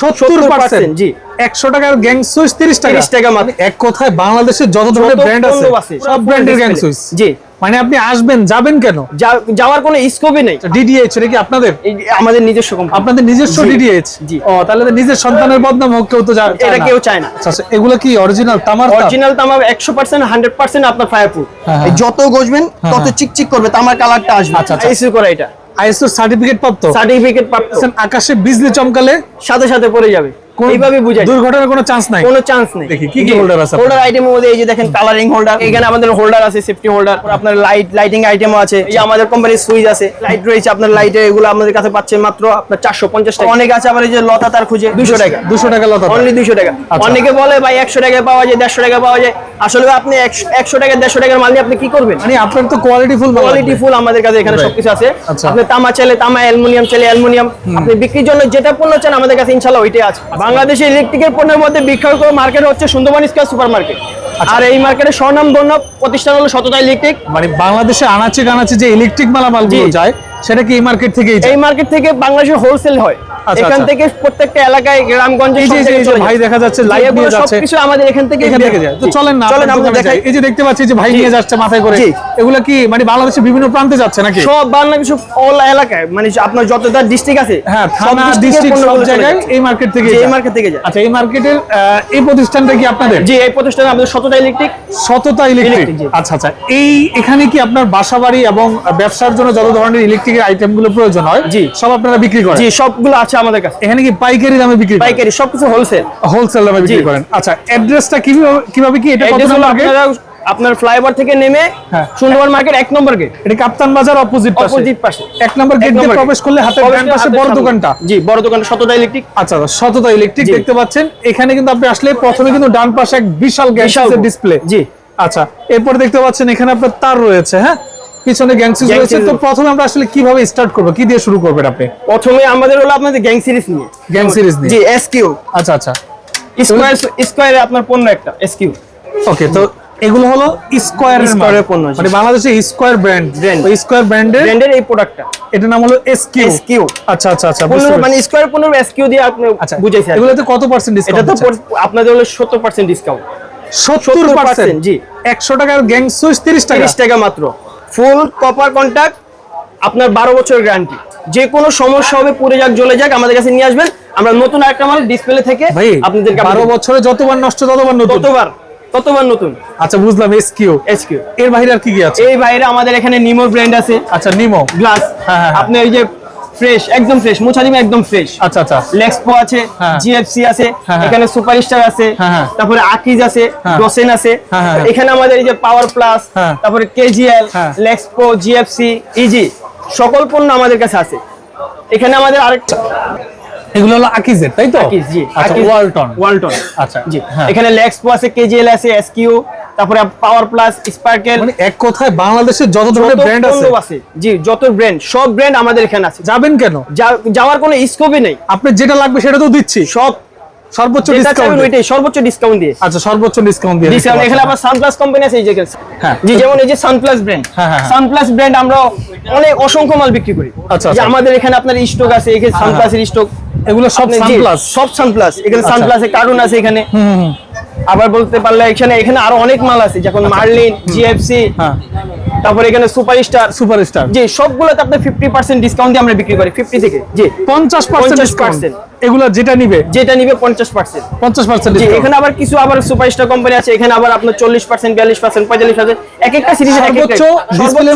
সত্তর পার্সেন্ট জি। একশো টাকার গ্যাং সুইচ তিরিশ টাকা। 30 টাকা মাত্র। এক কথায় বাংলাদেশের যত ধরনের ব্র্যান্ড আছে আছে, সব ব্র্যান্ডের গ্যাং সুইচ জি। মানে আপনি আসবেন যাবেন কেন? যাওয়ার কোনো স্কোপই নেই। ডিডিএইচ এটা কি আপনাদের? আমাদের নিজস্ব কোম্পানি আপনাদের নিজস্ব জি। ডিডিএইচ জি। ও তাহলে নিজের সন্তানের বদনাম হোক কেউ তো এটা কেউ চায় না। আচ্ছা আচ্ছা, এগুলো কি অরিজিনাল তামার অরিজিনাল পার্সেন্ট হান্ড্রেড পার্সেন্ট আপনার ফায়ার প্রুফ হ্যাঁ, হ্যাঁ। যত গজবেন তত হ্যাঁ। চিকচিক করবে তামার কালারটা আসবে। আচ্ছা, আচ্ছা। করা এটা। আইএসও সার্টিফিকেট প্রাপ্ত? সার্টিফিকেট প্রাপ্ত। আকাশে বিজলি চমকালে সাথে সাথে পড়ে যাবে। এইভাবে বুঝাই দুর্ঘটনার কোনো চান্স নাই। কোনো চান্স নেই। দেখি, কি কি holder আছে হোল্ডার আইটেমের মধ্যে এই যে দেখেন কালারিং হোল্ডার এখানে আমাদের হোল্ডার আছে সেফটি হোল্ডার আপনার লাইট লাইটিং আইটেমও আছে। এই আমাদের কোম্পানির সুইচ আছে লাইট রয়েছে আপনার লাইটে এগুলো আমাদের কাছে পাচ্ছেন মাত্র আপনার চারশো পঞ্চাশ টাকা। অনেক আছে আবার এই যে লতা তার খুঁজে দুশো টাকা। দুশো টাকা লতা অনলি দুশো টাকা। আচ্ছা। অনেকে বলে ভাই একশো টাকায় পাওয়া যায় দেড়শো টাকা পাওয়া যায়। আসলে আপনি একশো টাকা দেড়শো টাকার মাল নিয়ে আপনি কি করবেন? মানে আপনার তো কোয়ালিটি ফুল কোয়ালিটি ফুল আমাদের কাছে এখানে সবকিছু আছে। আচ্ছা। আপনি তামা চাইলে তামা অ্যালুমিনিয়াম চাইলে অ্যালুমিনিয়াম। আপনি বিক্রির জন্য যেটা পণ্য চান আমাদের কাছে ইনশাল্লাহ ওইটাই আছে। আচ্ছা। বাংলাদেশে ইলেকট্রিকের পণ্যের মধ্যে বিখ্যাত মার্কেট হচ্ছে সুন্দরবন স্কয়ার সুপার মার্কেট আচ্ছা। আর এই মার্কেটের স্বনাম ধন্য প্রতিষ্ঠান হলো সততা ইলেকট্রিক মানে বাংলাদেশে আনাচে কানাচে যে ইলেকট্রিক মালামালগুলো জি। যায় সেটা কি এই মার্কেট থেকে? এই মার্কেট থেকে বাংলাদেশে হোলসেল হয় এখান আচ্ছা। থেকে প্রত্যেকটা এলাকায় গ্রামগঞ্জে এই যে- ভাই দেখা যাচ্ছে লাইট নিয়ে যাচ্ছে। সবকিছু আমাদের এখান থেকে এখান থেকে যায়। তো চলেন না চলেন আমরা দেখাই। এই যে দেখতে পাচ্ছি যে ভাই নিয়ে যাচ্ছে মাথায় করে। এগুলা কি মানে বাংলাদেশের বিভিন্ন প্রান্তে যাচ্ছে নাকি? সব বাংলাদেশ অল এলাকায় মানে আপনার যতটা ডিস্ট্রিক্ট আছে হ্যাঁ থানা ডিস্ট্রিক্ট সব জায়গায় এই মার্কেট থেকে এই মার্কেট থেকে যায়। আচ্ছা এই মার্কেটের এই প্রতিষ্ঠানটা কি আপনাদের? জি এই প্রতিষ্ঠানে আমাদের সততা ইলেকট্রিক সততা ইলেকট্রিক আচ্ছা আচ্ছা। এই এখানে কি আপনার বাসাবাড়ি এবং ব্যবসার জন্য যত ধরনের ইলেকট্রিকের আইটেমগুলো প্রয়োজন হয় জি। সব আপনারা বিক্রি করেন? জি সবগুলো আছে আমাদের কাছে। এখানে কি পাইকারি দামে বিক্রি পাইকারি সবকিছু হোলসেল হোলসেল দামে বিক্রি করেন। আচ্ছা অ্যাড্রেসটা কীভাবে কীভাবে কি এটা কত আপনারা আপনার ফ্লাইওভার থেকে নেমে হ্যাঁ। সুন্দরবন মার্কেট এক নম্বর গেট এটা কাপ্তান বাজার অপোজিট পাশে। অপোজিট পাশে। এক নম্বর গেট দিয়ে প্রবেশ করলে হাতের ডান পাশে বড় দোকানটা। জি বড় দোকান সততা ইলেকট্রিক আচ্ছা ইলেকট্রিক দেখতে পাচ্ছেন। এখানে কিন্তু আপনি আসলে প্রথমে কিন্তু ডান পাশে এক বিশাল বিশাল গ্যাসের ডিসপ্লে জি। আচ্ছা এরপর দেখতে পাচ্ছেন এখানে আপনার তার রয়েছে হ্যাঁ? পিছনে গ্যাংসিস Gang রয়েছে তো প্রথমে আমরা আসলে কীভাবে স্টার্ট করব? কি দিয়ে শুরু করবেন আপনি? প্রথমে আমাদের হলো আপনাদের গ্যাং সিরিজ নিয়ে। গ্যাং সিরিজ নিয়ে। জি এস কিউ আচ্ছা আচ্ছা। স্কোয়ার স্কোয়ারে আপনার পণ্য একটা এস কিউ ওকে তো এগুলো হলো স্কোয়ার এর পণ্য, মানে বাংলাদেশে স্কোয়ার ব্র্যান্ড স্কোয়ার ব্র্যান্ডের ব্র্যান্ডের এই প্রোডাক্টটা এটার নাম হলো এসকিউ SQ আচ্ছা আচ্ছা আচ্ছা। মানে স্কোয়ার পনেরো এস কিউ দিয়ে আপনি আচ্ছা বুঝেছেন এগুলোতে কত পার্সেন্ট এটা তো আপনাদের হলো সত্তর পার্সেন্ট ডিসকাউন্ট সত্তর 70% জি। একশো টাকার গ্যাং সুইচ তিরিশ টাকা? তিরিশ টাকা মাত্র। ফুল কপার কন্ট্যাক্ট আপনার বারো বছরের গ্যারান্টি যে কোনো সমস্যা হবে পুড়ে যাক জ্বলে যাক আমাদের কাছে নিয়ে আসবেন। আমরা নতুন একটা মাল ডিসপ্লে থেকে আপনাদের বারো বছরে যতবার নষ্ট ততবার নতুন। ততবার ততবার নতুন। আচ্ছা বুঝলাম এসকিউ এসকিউ এর বাইরে আর কি কি আছে? এই বাইরে আমাদের এখানে নিমো ব্র্যান্ড আছে। আচ্ছা নিমো গ্লাস হ্যাঁ, হ্যাঁ, হ্যাঁ। আপনি এই যে ফ্রেশ একদম ফ্রেশ মোছা একদম ফ্রেশ আচ্ছা আচ্ছা লেক্সপো আছে হ্যাঁ। জিএফসি আছে হ্যাঁ, হ্যাঁ। এখানে সুপারস্টার আছে হ্যাঁ, হ্যাঁ। তারপরে আকিজ আছে হ্যাঁ। ডোসেন আছে হ্যাঁ, হ্যাঁ, হ্যাঁ। এখানে আমাদের এই যে পাওয়ার প্লাস হ্যাঁ। তারপরে কেজিএল হ্যাঁ। লেক্সপো জিএফসি ইজি সকল পণ্য আমাদের কাছে আছে এখানে আমাদের আরেকটা এগুলো হলো আকিজের তাই তো আকিজ জি আচ্ছা আকিজ- ওয়ালটন ওয়ালটন আচ্ছা জি হ্যাঁ। এখানে লেক্সপো আছে কেজিএল আছে এসকিউ তারপরে পাওয়ার প্লাস স্পার্কেল মানে এক কথায় বাংলাদেশের যত ধরনের ব্র্যান্ড আছে। জি যত ব্র্যান্ড সব ব্র্যান্ড আমাদের এখানে আছে। যাবেন কেন? যাওয়ার কোনো স্কোপই নেই। আপনি যেটা লাগবে সেটা তো দিচ্ছি। সব সর্বোচ্চ ডিসকাউন্ট ওইটাই সর্বোচ্চ ডিসকাউন্ট দিয়ে। আচ্ছা সর্বোচ্চ ডিসকাউন্ট দিয়ে ডিসকাউন্ট এখানে আবার সানপ্লাস কোম্পানি আছে এই যে হ্যাঁ। জি যেমন এই যে সানপ্লাস ব্র্যান্ড। সানপ্লাস ব্র্যান্ড আমরা অনেক অসংখ্য মাল বিক্রি করি। আচ্ছা, যে আচ্ছা। আমাদের এখানে আপনার স্টক আছে এখানে সানপ্লাসের স্টক এগুলো সব সানপ্লাস সব সানপ্লাস এখানে আচ্ছা। সানপ্লাসের কার্টুন আছে এখানে। আবার বলতে পারলে এখানে এখানে আরও অনেক মাল আছে যখন মার্লিন জিএফসি আচ্ছা। হ্যাঁ তারপর এখানে সুপারস্টার। সুপারস্টার। জি সবগুলোতে আপনি ফিফটি পার্সেন্ট ডিসকাউন্ট দিয়ে আমরা বিক্রি করি ফিফটি থেকে। জি পঞ্চাশ পার্সেন্ট 50% এগুলো যেটা নিবে? যেটা নিবে পঞ্চাশ পার্সেন্ট পঞ্চাশ পার্সেন্ট জি এখানে আবার কিছু আবার সুপারস্টার কোম্পানি আছে এখানে আবার আপনার চল্লিশ পার্সেন্ট বিয়াল্লিশ পার্সেন্ট পঁয়তাল্লিশ পার্সেন্ট এক একটা সর্বোচ্চ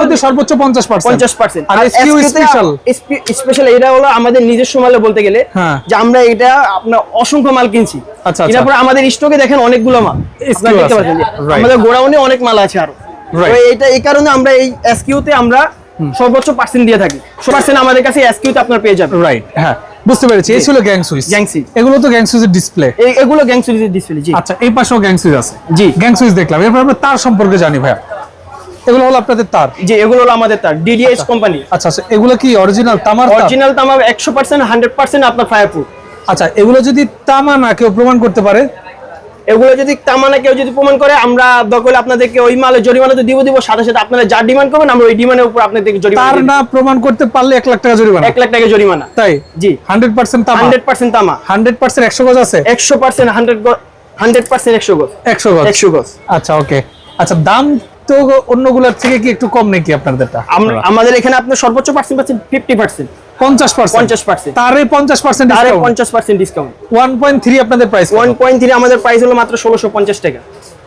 মধ্যে সর্বোচ্চ পঞ্চাশ পার্সেন্ট পঞ্চাশ পার্সেন্ট আর এসকিউ স্পেশাল স্পেশাল এটা হলো আমাদের নিজস্ব মালে বলতে গেলে হ্যাঁ। যে আমরা এটা আপনার অসংখ্য মাল কিনছি। আচ্ছা, আচ্ছা। এরপর আমাদের স্টকে দেখেন অনেকগুলো মাল। আমাদের গোডাউনে অনেক মাল আছে আরও. তো এটা এই কারণে আমরা এই এসকিউতে আমরা সর্বোচ্চ পার্সেন্ট দিয়ে থাকি। পার্সেন্ট আমাদের কাছে এসকিউতে আপনার পেয়ে যাবেন। রাইট হ্যাঁ বুঝতে পেরেছি। এই ছিল গ্যাং সুইচ Gang switch। এগুলো তো গ্যাং সুইচের ডিসপ্লে এগুলো গ্যাং সিরিজের ডিসপ্লে জি। আচ্ছা এই পাশেও গ্যাং সুইচ আছে। জি। গ্যাং সুইচ দেখলাম। এরপর আমরা তার সম্পর্কে জানি ভাইয়া। এগুলো হলো আপনাদের তার। জি এগুলো হলো আমাদের তার ডিডিএইচ কোম্পানি আচ্ছা। আচ্ছা এগুলো কি অরিজিনাল তামার অরিজিনাল তো আমার একশো পার্সেন্ট হান্ড্রেড পার্সেন্ট আপনার ফায়ার প্রুফ আচ্ছা এগুলো যদি তামা না কেউ প্রমাণ করতে পারে এগুলো যদি তামানা কেউ যদি প্রমাণ করে আমরা দখলে আপনাদেরকে ওই মালের জরিমানা তো দিব দিব। সাথে সাথে আপনারা যা ডিমান্ড করবেন আমরা ওই ডিমান্ডের উপর আপনাদেরকে জরিমানা তার না প্রমাণ করতে পারলে এক লাখ টাকা জরিমানা। এক লাখ টাকা জরিমানা। তাই? জি। হান্ড্রেড পার্সেন্ট তামা। হান্ড্রেড পার্সেন্ট তামা। হান্ড্রেড পার্সেন্ট একশো গজ আছে? একশো পার্সেন্ট হান্ড্রেড হান্ড্রেড পার্সেন্ট একশো গজ। একশো গজ? একশো গজ। আচ্ছা ওকে। আচ্ছা দাম তো অন্যগুলোর থেকে কি একটু কম নাকি আপনাদেরটা? আমাদের এখানে আপনার সর্বোচ্চ পার্সেন্ট পাচ্ছেন ফিফটি পার্সেন্ট পঞ্চাশ পার্সেন্ট পঞ্চাশ পার্সেন্ট তারে পঞ্চাশ পার্সেন্ট আরে পঞ্চাশ percent discount one point three আপনাদের প্রাইস ওয়ান পয়েন্ট থ্রি আমাদের প্রাইস হলো মাত্র ষোলোশো পঞ্চাশ টাকা।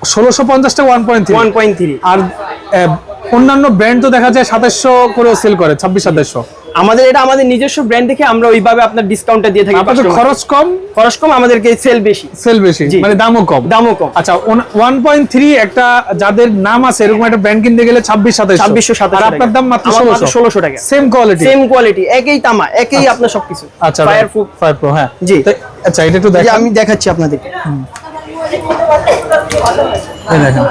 ষোলোশো পঞ্চাশ টাকা one point three one point three আর আহ, অন্যান্য ব্র্যান্ড তো দেখা যায় সাতাশশো করেও সেল করে ছাব্বিশ সাতাশশো। আমাদের এটা আমাদের নিজস্ব ব্র্যান্ড দেখে আমরা ওইভাবে আপনার ডিসকাউন্টটা দিয়ে থাকি আপনাদের খরচ কম? খরচ কম আমাদেরকে সেল বেশি। সেল বেশি মানে দামও কম। দামও কম। আচ্ছা ওয়ান পয়েন্ট থ্রি একটা যাদের নাম আছে এরকম একটা ব্র্যান্ড কিনতে গেলে ছাব্বিশ সাতাশ ছাব্বিশশো সাতাশ আর আপনার দাম মাত্র ষোলোশো। ষোলোশো টাকা। সেম কোয়ালিটি সেম কোয়ালিটি একই তামা একই আপনার সবকিছু। আচ্ছা ফায়ার প্রুফ ফায়ার প্রো হ্যাঁ। জি। আচ্ছা এটা একটু যে দেখান। আমি দেখাচ্ছি আপনাদেরকে। দেখেন।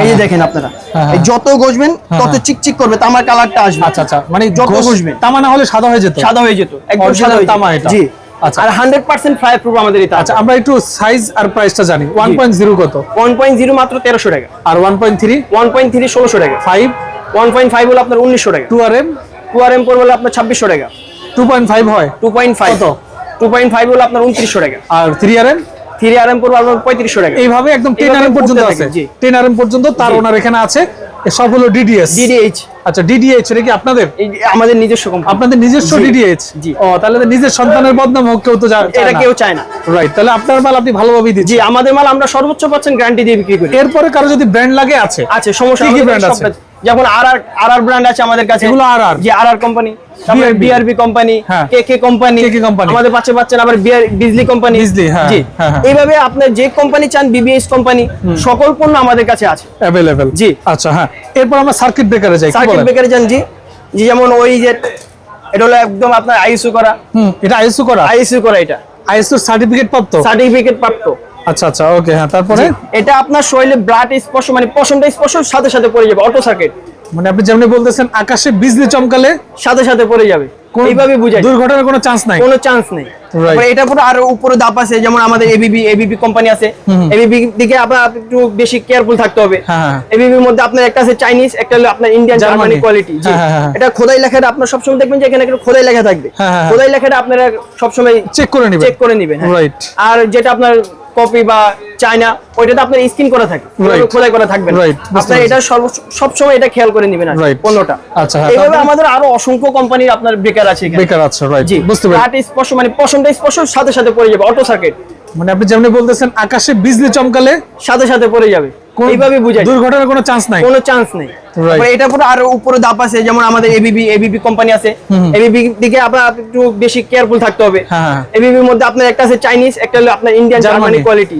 এই যে দেখেন আপনারা। হ্যাঁ, যত গজবেন তত চিকচিক করবে তামার কালারটা আসবে। আচ্ছা আচ্ছা। মানে যত বসবে। তামা না হলে সাদা হয়ে যেত? সাদা হয়ে যেত। একদম সাদা হয়ে। তামা এটা। জি। আচ্ছা। আর হান্ড্রেড পার্সেন্ট ফায়ার প্রুফ আমাদের এটা আচ্ছা আমরা একটু সাইজ আর প্রাইসটা জানি। ওয়ান পয়েন্ট জিরো কত? ওয়ান পয়েন্ট জিরো মাত্র তেরোশো টাকা। আর হলো আপনার উনিশশো টাকা। পড়বে হলো আপনার ছাব্বিশশো টাকা। হয়? কত? হলো আপনার আর R M three R M পড়বে আপনার পঁয়ত্রিশশো টাকা। এইভাবে একদম টেন এইভাবে পর্যন্ত আছে। থাকে, জি। টেন আর এম পর্যন্ত তার ওনার এখানে আছে। সব হলো ডিডিএস ডিডিএইচ আচ্ছা ডিডিএইচ এটা কি আপনাদের? আমাদের নিজস্ব কোম্পানি আপনাদের নিজস্ব ডিডিএইচ জি। ও তাহলে নিজের সন্তানের বদনাম হোক কেউ তো যা- এটা কেউ চায় না। রাইট তাহলে আপনার মাল আপনি জি আমাদের মাল আমরা সর্বোচ্চ পাচ্ছেন গ্যারান্টি দিয়ে বিক্রি করি। এরপরে কারও যদি ব্র্যান্ড লাগে আছে। আছে সমস্যা কি সব আছে? ব্র্যান্ড- যেমন আর আর আর আর ব্র্যান্ড আছে আমাদের কাছে। এগুলো RR? জি আর আর কোম্পানি তারপরে BRB company. K K company KK company। আমাদের পাচ্ছে পাচ্ছেন আবার বিআর বিজলি কোম্পানি বিজলি, হ্যাঁ, জি। হ্যাঁ, হ্যাঁ। এইভাবে আপনার যে কোম্পানি চান বিবিএস কোম্পানি সকল পণ্য আমাদের কাছে আছে। অ্যাভেলেবেল জি। আচ্ছা হ্যাঁ। এরপর আমরা সার্কিট ব্রেকারে যাই সার্কিট ব্রেকারে যান জি। জি যেমন ওই যে এটা হলো একদম আপনার আইএসও করা। হুম এটা আইএসও করা? আইএসও করা এটা। আইএসও সার্টিফিকেট প্রাপ্ত? সার্টিফিকেট প্রাপ্ত। আচ্ছা আচ্ছা ওকে হ্যাঁ তারপরে? এটা আপনার শরীরে ব্লাড স্পর্শ মানে পশমটা স্পর্শ সাথে সাথে পড়ে যাবে অটো সার্কিট মানে আপনি যেমনি বলতেছেন আকাশে বিজলি চমকালে সাথে সাথে পড়ে যাবে। এইভাবে বুঝাই। দুর্ঘটনার কোনো চান্স নাই। কোনো চান্স নেই। এটা পুরো আরও উপরে আছে যেমন আমাদের এবিবি এবিবি কোম্পানি আছে। এবিবি দিকে আপনার একটু বেশি কেয়ারফুল থাকতে হবে। হ্যাঁ, হ্যাঁ। এবিবির মধ্যে আপনার একটা আছে চাইনিজ একটা হলো আপনার ইন্ডিয়ান জার্মানি। কোয়ালিটি হ্যাঁ, হ্যাঁ, হ্যাঁ। এটা খোদাই লেখাটা আপনার সবসময় দেখবেন যে এখানে একটা খোদাই লেখা থাকবে। হ্যাঁ, হ্যাঁ, হ্যাঁ। খোদাই লেখাটা আপনারা সবসময় চেক করে নিবেন। চেক করে নেবেন হ্যাঁ। Right. আর যেটা আপনার কপি বা চায়না ওইটাতে আপনার স্ক্রিন করা থাকে. খোদাই করা থাকবে। আপনার এটা সব সবসময় এটা খেয়াল করে নেবেন পণ্যটা আচ্ছা, হ্যাঁ, এইভাবে আমাদের আরও অসংখ্য কোম্পানির আপনার বেকার আছে বেকার আছে রাইট বুঝতে পারছি। স্পর্শ মানে পশমটা স্পর্শ সাথে সাথে পড়ে যাবে অটো সার্কিট মানে আপনি যেমনি বলতেছেন আকাশে বিজলি চমকালে সাথে সাথে পড়ে যাবে। এইভাবে বুঝাই দুর্ঘটনার কোনো চান্স নাই। কোনো চান্স নেই। এটা পুরো আরও উপরে দাপ আছে যেমন আমাদের এবিবি এবিবি কোম্পানি আছে। এবিবি দিকে আপনার একটু বেশি কেয়ারফুল থাকতে হবে। হ্যাঁ, হ্যাঁ। এবিবির মধ্যে আপনার একটা আছে চাইনিজ একটা হলো আপনার ইন্ডিয়ান জার্মানি। কোয়ালিটি।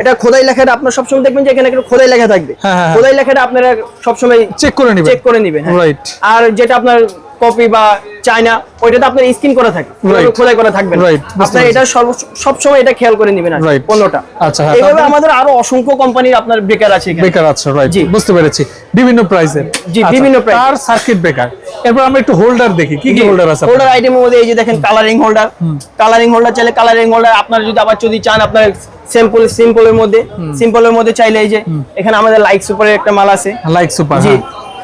এটা খোদাই লেখাটা আপনার সবসময় দেখবেন যে এখানে একটা খোদাই লেখা থাকবে। হ্যাঁ। খোদাই লেখাটা আপনারা সবসময় চেক করে নিবেন। চেক করে নেবেন Right. আর যেটা আপনার কপি বা চায়না ওইটাতে আপনার স্ক্রিন করা থাকে. খোদাই করা থাকবে আপনার এটা সবসময় এটা খেয়াল করে নেবেন আর পণ্যটা। আচ্ছা, হ্যাঁ, এইভাবে আমাদের আরও অসংখ্য কোম্পানির আপনার বেকার আছে বেকার আছে রাইট জি। বুঝতে পেরেছি। বিভিন্ন প্রাইসের জি, বিভিন্ন price। তার সার্কিট ব্রেকার এরপর আমরা একটু হোল্ডার দেখি কি কি হোল্ডার আছে হোল্ডার আইটেমের মধ্যে এই যে দেখেন কালারিং হোল্ডার কালারিং হোল্ডার চাইলে কালারিং হোল্ডার আপনার যদি আবার যদি চান আপনার সিম্পল সিম্পলের মধ্যে সিম্পলের মধ্যে চাইলে এই যে এখানে আমাদের লাইক সুপারের একটা মাল আছে। লাইক সুপার জি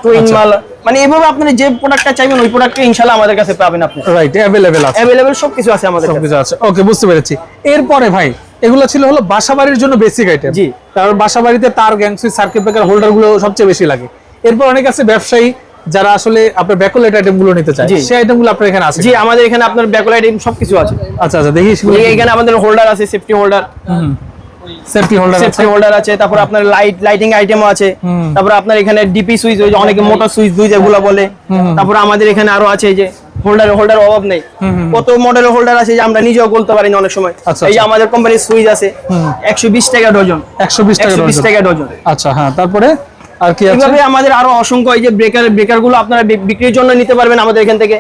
টুইন আচ্ছা। মাল। মানে এভাবে আপনি যে প্রোডাক্টটা চাইবেন ওই প্রোডাক্টটা ইনশাআল্লাহ আমাদের কাছে পাবেন আপনি। রাইট অ্যাভেলেবেল আছে। অ্যাভেলেবেল সবকিছু আছে আমাদের কাছে। সবকিছু আছে। ওকে বুঝতে পেরেছি। এরপরে ভাই এগুলো ছিল হলো বাসাবাড়ির জন্য বেসিক আইটেম জি। কারণ বাসাবাড়িতে তার গ্যাংসুই সার্কিট ব্রেকার হোল্ডারগুলো সবচেয়ে বেশি লাগে। এরপর অনেক আছে ব্যবসায়ী যারা আসলে আপনার ব্যাকলেট আইটেমগুলো নিতে চায়। সেই আইটেমগুলো আপনার এখানে আছে জি আমাদের এখানে আপনার ব্যাকল আইটেম সবকিছু আছে। আচ্ছা আচ্ছা দেখি এখানে আমাদের হোল্ডার আছে safety holder safety holder safety holder আছে তারপর আপনার লাইট লাইটিং আইটেমও আছে। তারপর আপনার এখানে ডিপি সুইচ ওই যে অনেকে মোটর সুইচ দুই যেগুলো বলে। তারপর আমাদের এখানে আরও আছে যে হোল্ডার হোল্ডার অভাব নেই। কত মডেলের হোল্ডার আছে যে আমরা নিজেও বলতে পারি না অনেক সময়। আচ্ছা, এই আচ্ছা। আমাদের কোম্পানির সুইচ আছে একশো বিশ টাকা ডজন। একশো বিশ টাকা ডজন। আচ্ছা হ্যাঁ তারপরে? আর কি আছে? আমাদের আরও অসংখ্য এই যে ব্রেকার ব্রেকারগুলো আপনারা বিক্রির জন্য নিতে পারবেন আমাদের এখান থেকে।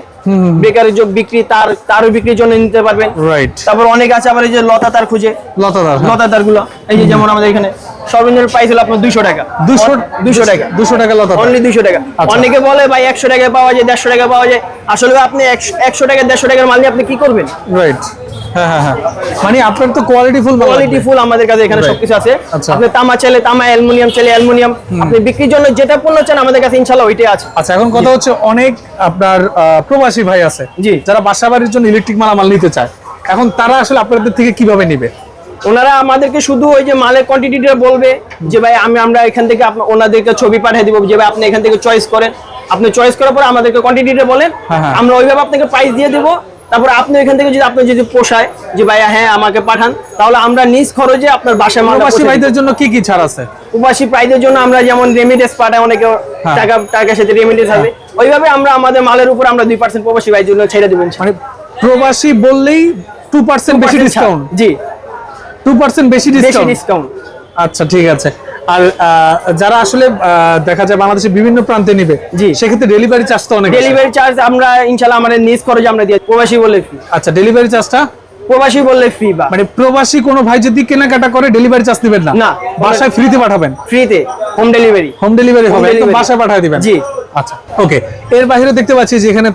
ব্রেকারের যে বিক্রি তার তারও বিক্রির জন্য নিতে পারবেন। রাইট তারপর অনেক আছে আবার এই যে লতা তার খুঁজে। লতাদার হ্যাঁ। লতা তারগুলো এই যে যেমন আমাদের এখানে সর্বনিম্ন প্রাইস হলো আপনার দুইশো টাকা। দুশো দুইশো টাকা। দুশো টাকা অনলি দুইশো টাকা। আচ্ছা। অনেকে বলে ভাই একশো টাকায় পাওয়া যায় দেড়শো টাকা পাওয়া যায়। আসলে আপনি একশো টাকা দেড়শো টাকার মাল নিয়ে আপনি কি করবেন? রাইট হ্যাঁ হ্যাঁ হ্যাঁ। মানে আপনার তো কোয়ালিটি ফুল কোয়ালিটি ফুল আমাদের কাছে এখানে সবকিছু আছে। আচ্ছা। আপনি তামা চাইলে তামা অ্যালুমিনিয়াম চাইলে অ্যালুমিনিয়াম। আপনি বিক্রির জন্য যেটা পণ্য চান আমাদের কাছে ওইটাই আছে। আচ্ছা এখন কথা হচ্ছে অনেক আপনার প্রবাসী ভাই আছে জি। যারা বাসা বাড়ির জন্য ইলেকট্রিক মালামাল নিতে চায়। এখন তারা আসলে আপনাদের থেকে কীভাবে নিবে? ওনারা আমাদেরকে শুধু ওই যে মালের কোয়ান্টিটিটা বলবে যে ভাই আমি আমরা এখান থেকে ওনাদেরকে ছবি পাঠিয়ে দিব যে ভাই আপনি এখান থেকে চয়েস করেন। আপনি চয়েস করার পর আমাদেরকে কোয়ান্টিটিটা বলেন। আমরা ওইভাবে আপনাকে প্রাইস দিয়ে দেবো। তারপর আপনি এখান থেকে যদি আপনার যদি পোষায় যে ভাই হ্যাঁ আমাকে পাঠান তাহলে আমরা নিজ খরচে আপনার বাসায় প্রবাসী ভাইদের জন্য কি কি ছাড় আছে? প্রবাসী প্রাইজের জন্য আমরা যেমন রেমিডেন্স পাঠাই অনেকে হ্যাঁ। টাকা টাকার সাথে রেমিডেন্স আছে ওইভাবে আমরা আমাদের মালের উপর আমরা দুই পার্সেন্ট প্রবাসী ভাইয়ের জন্য ছেড়ে দেবেন মানে প্রবাসী বললেই টু পার্সেন্ট বেশি ডিসকাউন্ট জি। টু পার্সেন্ট বেশি ডিসকাউন্ট আচ্ছা ঠিক আছে। আর যারা আসলে দেখা যায় বাংলাদেশের বিভিন্ন প্রান্তে নিবে জি। সেক্ষেত্রে ডেলিভারি চার্জ তো অনেক ডেলিভারি চার্জ আমরা ইনশাল্লাহ আমাদের নিজ খরচে আমরা দিয়ে প্রবাসী বললে ফি আচ্ছা ডেলিভারি চার্জটা প্রবাসী বললে ফি বা। মানে প্রবাসী কোনো ভাই যদি কেনাকাটা করে ডেলিভারি চার্জ দিবেন না? না। বাসায় ফ্রিতে পাঠাবেন? ফ্রিতে হোম ডেলিভারি হোম ডেলিভারি হবে বাসায় পাঠিয়ে দিবেন? জি। আচ্ছা ওকে এর বাইরে দেখতে পাচ্ছি যে এখানে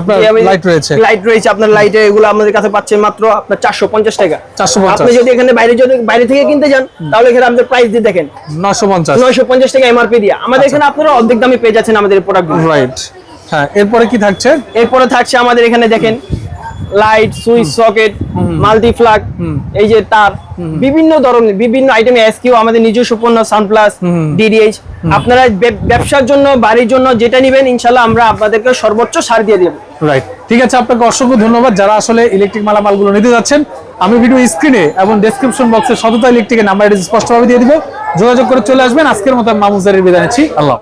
আপনার লাইট রয়েছে। লাইট রয়েছে আপনার লাইটে এগুলো আমাদের কাছে পাচ্ছেন মাত্র আপনার চারশো পঞ্চাশ টাকা। 450 আপনি যদি এখানে বাইরে যদি বাইরে থেকে কিনতে যান তাহলে এখানে আপনার প্রাইস দিয়ে দেখেন। নশো পঞ্চাশ। নয়শো পঞ্চাশ টাকা এমআরপি দিয়ে। আমাদের আচ্ছা। এখানে আপনারা অর্ধেক দামে পেয়ে যাচ্ছেন আমাদের প্রোডাক্ট রাইট হ্যাঁ এরপরে কি থাকছে? এরপরে থাকছে আমাদের এখানে দেখেন light switch socket multi plug এই যে তার বিভিন্ন ধরনের বিভিন্ন আইটেম এসকিউ আমাদের নিজস্ব পণ্য সানপ্লাস ডিডিএইচ আপনারা ব্যবসার জন্য বাড়ির জন্য যেটা নেবেন ইনশাল্লাহ আমরা আপনাদেরকে সর্বোচ্চ ছাড় দিয়ে দেবো। রাইট ঠিক আছে আপনাকে অসংখ্য ধন্যবাদ যারা আসলে ইলেকট্রিক মালামালগুলো নিতে যাচ্ছেন। আমি ভিডিও স্ক্রিনে এবং ডেসক্রিপশন বক্সে সততা ইলেকট্রিকের নাম্বার স্পষ্টভাবে দিয়ে দিব। যোগাযোগ করে চলে আসবেন। আজকের মতো মামুজারের বিদায় নিচ্ছি। আল্লাহ